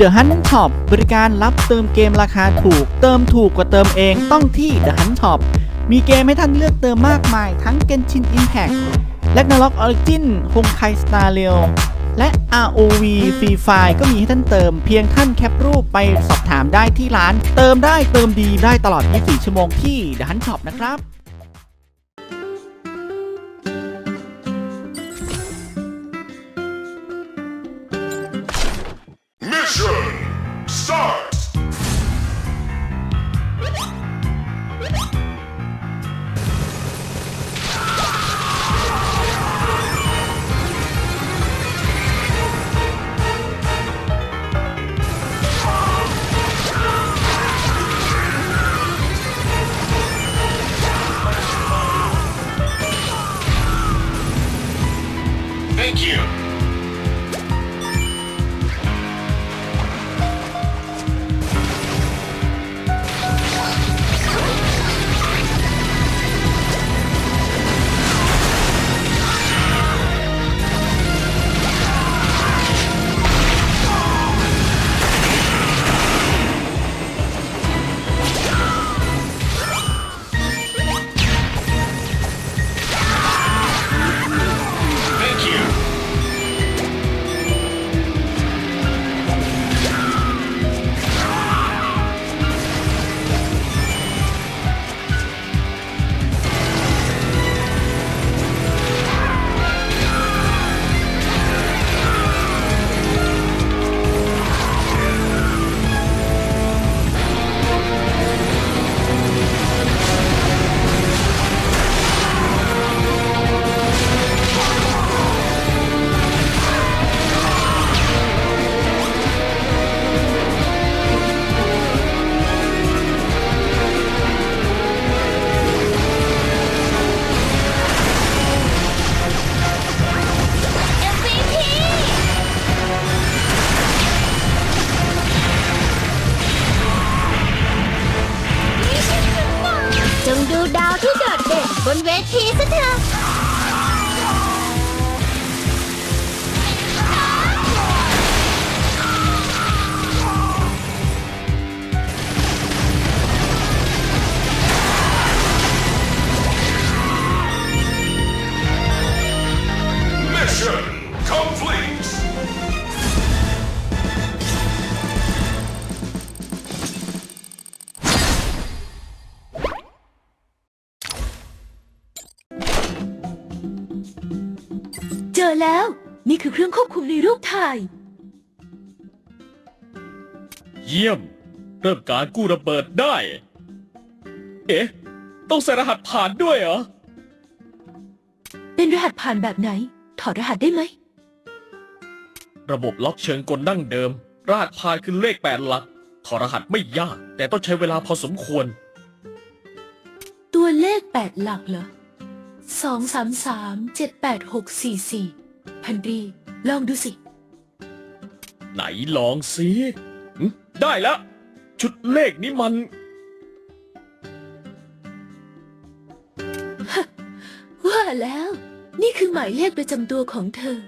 The Hunt Shop บริการรับเติมเกมราคาถูก เติมถูกกว่าเติมเองต้องที่ The Hunt Shop มีเกมให้ท่านเลือกเติมมากมาย ทั้ง Genshin Impact Ragnarok Origin Honkai Star Rail และ ROV Free Fire ก็มีให้ท่านเติมเพียงท่านแคปรูปไปสอบถามได้ที่ร้าน เติมได้เติมดีได้ตลอด 24 ชั่วโมงที่ The Hunt Shop นะครับ ดเด่นบนเแล้ว นี่คือเครื่องควบคุมในรูปถ่าย เยี่ยม เริ่มการกู้ระเบิดได้ เอ๊ะ ต้องใส่รหัสผ่านด้วยเหรอ เป็นรหัสผ่านแบบไหน ถอดรหัสได้ไหม ระบบล็อกเชิงกลดั้งเดิม รหัสผ่านคือเลขแปดหลัก ถอดรหัสไม่ยาก แต่ต้องใช้เวลาพอสมควร ตัวเลขแปดหลักเหรอสองสามสามเจ็ดแปดหกสี่สี่ พันรีลองดูสิ ไหนลองสิหึได้แล้ว ชุดเลขนี้มัน ว่าแล้ว นี่คือหมายเลขประจำตัวของเธอ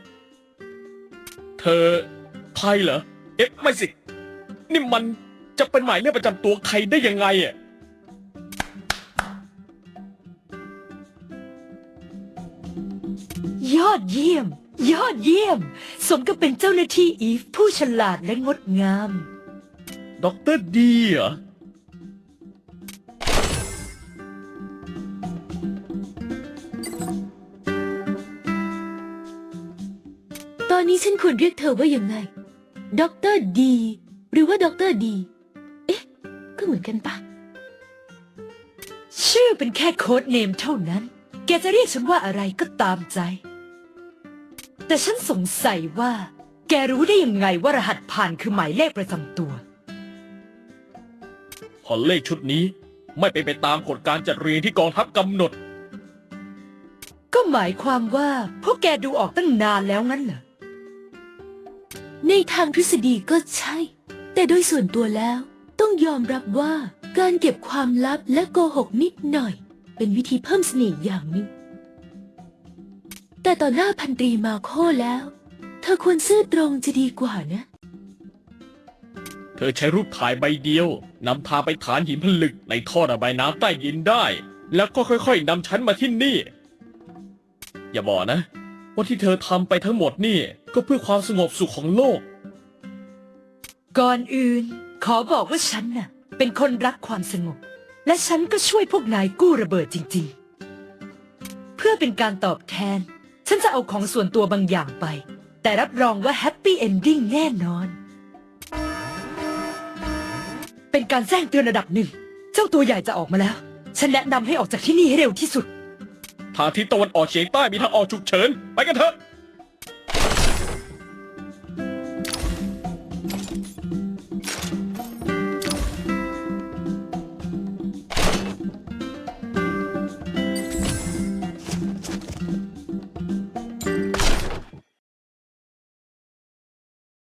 เธอไทยเหรอ เอ๊ะ ไม่สิ นี่มันจะเป็นหมายเลขประจำตัวใครได้ยังไงอะ ยอดเยี่ยม ยอดเยี่ยม สมกับเป็นเจ้าหน้าที่อีฟ ผู้ฉลาดและงดงาม ด็อกเตอร์ดีเหรอตอนนี้ฉันควรเรียกเธอว่ายังไงด็อกเตอร์ดี หรือว่าด็อกเตอร์ดี เอ๊ะ ก็เหมือนกันปะชื่อเป็นแค่โค้ดเนมเท่านั้น แกจะเรียกฉันว่าอะไรก็ตามใจ แต่ฉันสงสัยว่า แกรู้ได้ยังไงว่ารหัสผ่านคือหมายเลขประจำตัว พอเลขชุดนี้ไม่เป็นไปตามกฎการจัดเรียงที่กองทัพกำหนด ก็หมายความว่าพวกแกดูออกตั้งนานแล้วงั้นเหรอ ในทางทฤษฎีก็ใช่ แต่โดยส่วนตัวแล้ว ต้องยอมรับว่าการเก็บความลับและโกหกนิดหน่อย เป็นวิธีเพิ่มเสน่ห์อย่างหนึ่ง แต่ต่อหน้าพันตรีมาโคแล้ว เธอควรซื่อตรงจะดีกว่านะอใช้รูปถ่ายใบเดียวนำทางไปฐานหินผลึกในท่อระบายน้ำใต้ดินได้ แล้วก็ค่อยๆนำฉันมาที่นี่ อย่าบอกนะ ว่าที่เธอทำไปทั้งหมดนี่ก็เพื่อความสงบสุขของโลก ก่อนอื่น ขอบอกว่าฉันน่ะ เป็นคนรักความสงบ และฉันก็ช่วยพวกนายกู้ระเบิดจริง ๆ เพื่อเป็นการตอบแทน ฉันจะเอาของส่วนตัวบางอย่างไป แต่รับรองว่าแฮปปี้เอนดิ้งแน่นอน เป็นการแจ้งเตือนระดับหนึ่ง เจ้าตัวใหญ่จะออกมาแล้ว ฉันแนะนำให้ออกจากที่นี่ให้เร็วที่สุด ทางทิศตะวันออกเฉียงใต้มีทางออกฉุกเฉิน ไปกันเถอะ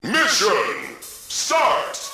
Mission start!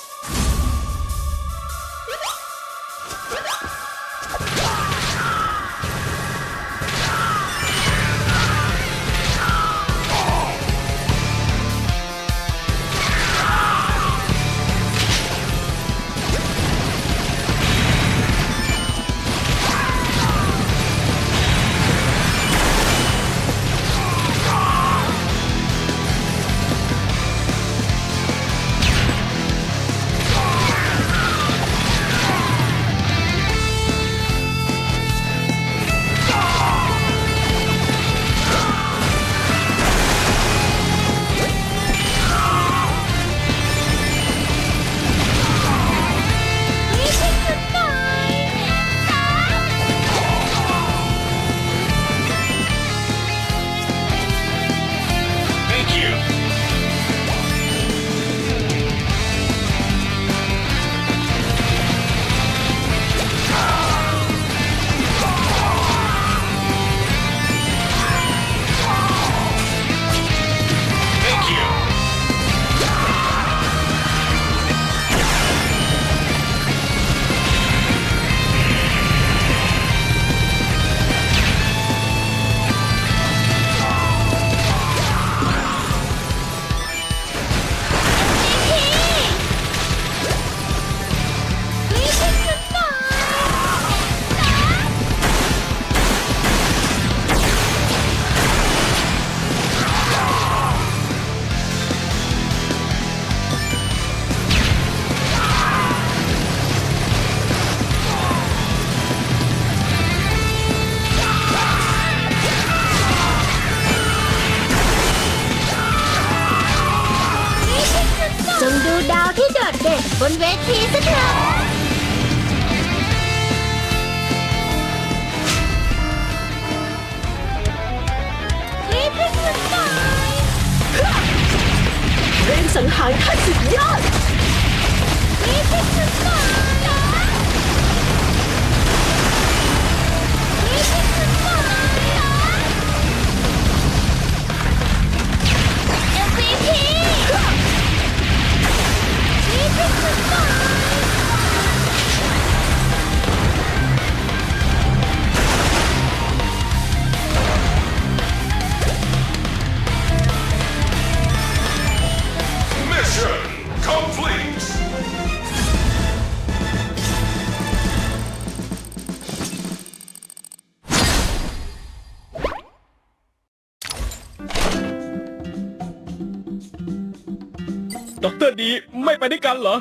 บนเวทีซะเถอะรีบไปสุดหน่อยเร่งสังหารขั้นสุดยอดรีบไปสุดหน่อย รีบไปสุ ดอกเตอรดีไม่ไปด้วยกันเหรอ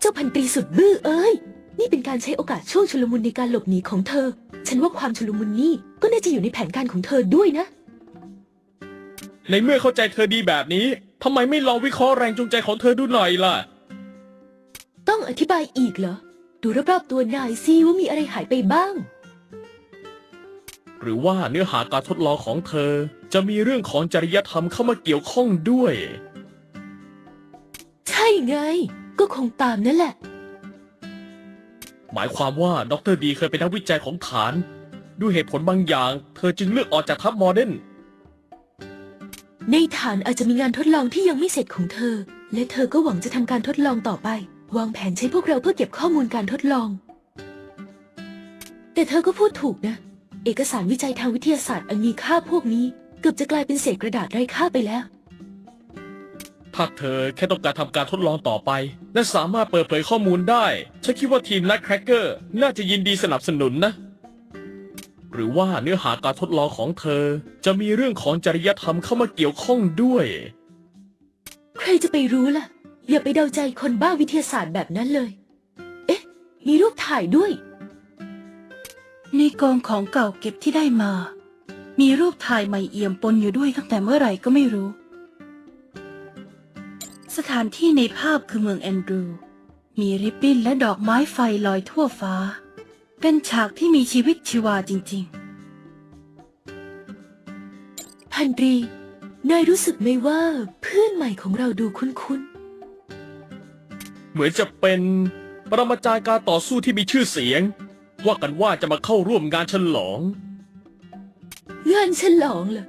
เจ้าพันตรีสุดบื้อเอ้ย นี่เป็นการใช้โอกาสช่วงชุลมุนในการหลบหนีของเธอ ฉันว่าความชุลมุนนี่ก็น่าจะอยู่ในแผนการของเธอด้วยนะ ในเมื่อเข้าใจเธอดีแบบนี้ทำไมไม่ลองวิเคราะห์แรงจูงใจของเธอดูหน่อยล่ะ ต้องอธิบายอีกเหรอ ดูรอบๆตัวนายซิว่ามีอะไรหายไปบ้าง หรือว่าเนื้อหาการทดลองของเธอ จะมีเรื่องของจริยธรรมเข้ามาเกี่ยวข้องด้วย ใช่ไง ก็คงตามนั่นแหละ หมายความว่าดรดีเคยเป็นนักวิจัยของฐาน ด้วยเหตุผลบางอย่าง เธอจึงเลือกออกจากทัพมอร์เดนในฐานอาจจะมีงานทดลองที่ยังไม่เสร็จของเธอ และเธอก็หวังจะทำการทดลองต่อไป วางแผนใช้พวกเราเพื่อเก็บข้อมูลการทดลอง แต่เธอก็พูดถูกนะ เอกสารวิจัยทางวิทยาศาสตร์อันมีค่าพวกนี้ เกือบจะกลายเป็นเศษกระดาษไร้ค่าไปแล้ว ถ้าเธอแค่ต้องการทำการทดลองต่อไป และสามารถเปิดเผยข้อมูลได้ ฉันคิดว่าทีมนักแครกเกอร์น่าจะยินดีสนับสนุนนะ หรือว่าเนื้อหาการทดลองของเธอ จะมีเรื่องของจริยธรรมเข้ามาเกี่ยวข้องด้วย ใครจะไปรู้ล่ะ อย่าไปเดาใจคนบ้าวิทยาศาสตร์แบบนั้นเลย เอ๊ะ มีรูปถ่ายด้วย ในกองของเก่าเก็บที่ได้มา มีรูปถ่ายใหม่เอี่ยมปนอยู่ด้วยตั้งแต่เมื่อไหร่ก็ไม่รู้ สถานที่ในภาพคือเมืองแอนดรู มีริบบิ้นและดอกไม้ไฟลอยทั่วฟ้า เป็นฉากที่มีชีวิตชีวาจริงพันตรี นายรู้สึกไหมว่าเพื่อนใหม่ของเราดูคุ้นเหมือนจะเป็นปรมาจารย์การต่อสู้ที่มีชื่อเสียง ว่ากันว่าจะมาเข้าร่วมงานฉลองๆ งานฉลองเหรอ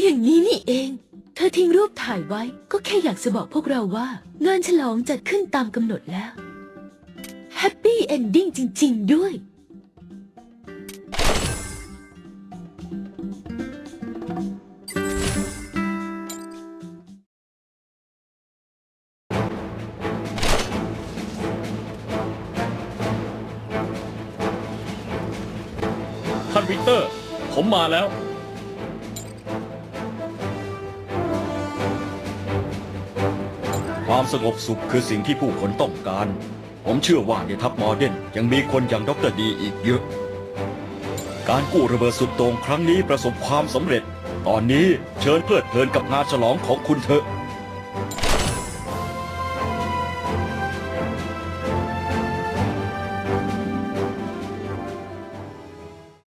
อย่างนี้นี่เอง เธอทิ้งรูปถ่ายไว้ ก็แค่อยากจะบอกพวกเราว่า งานฉลองจัดขึ้นตามกำหนดแล้ว แฮปปี้เอนดิ้งจริง ๆ ด้วย ท่านวิกเตอร์ ผมมาแล้ว ความสงบสุขคือสิ่งที่ผู้คนต้องการ ผมเชื่อว่าในทัพมอร์เดนยังมีคนอย่างดรดีอีกเยอะ การกู้ระเบิดสุดโต่งครั้งนี้ประสบความสำเร็จ ตอนนี้เชิญเพลิดเพลินกับงานฉลองของคุณเถอะ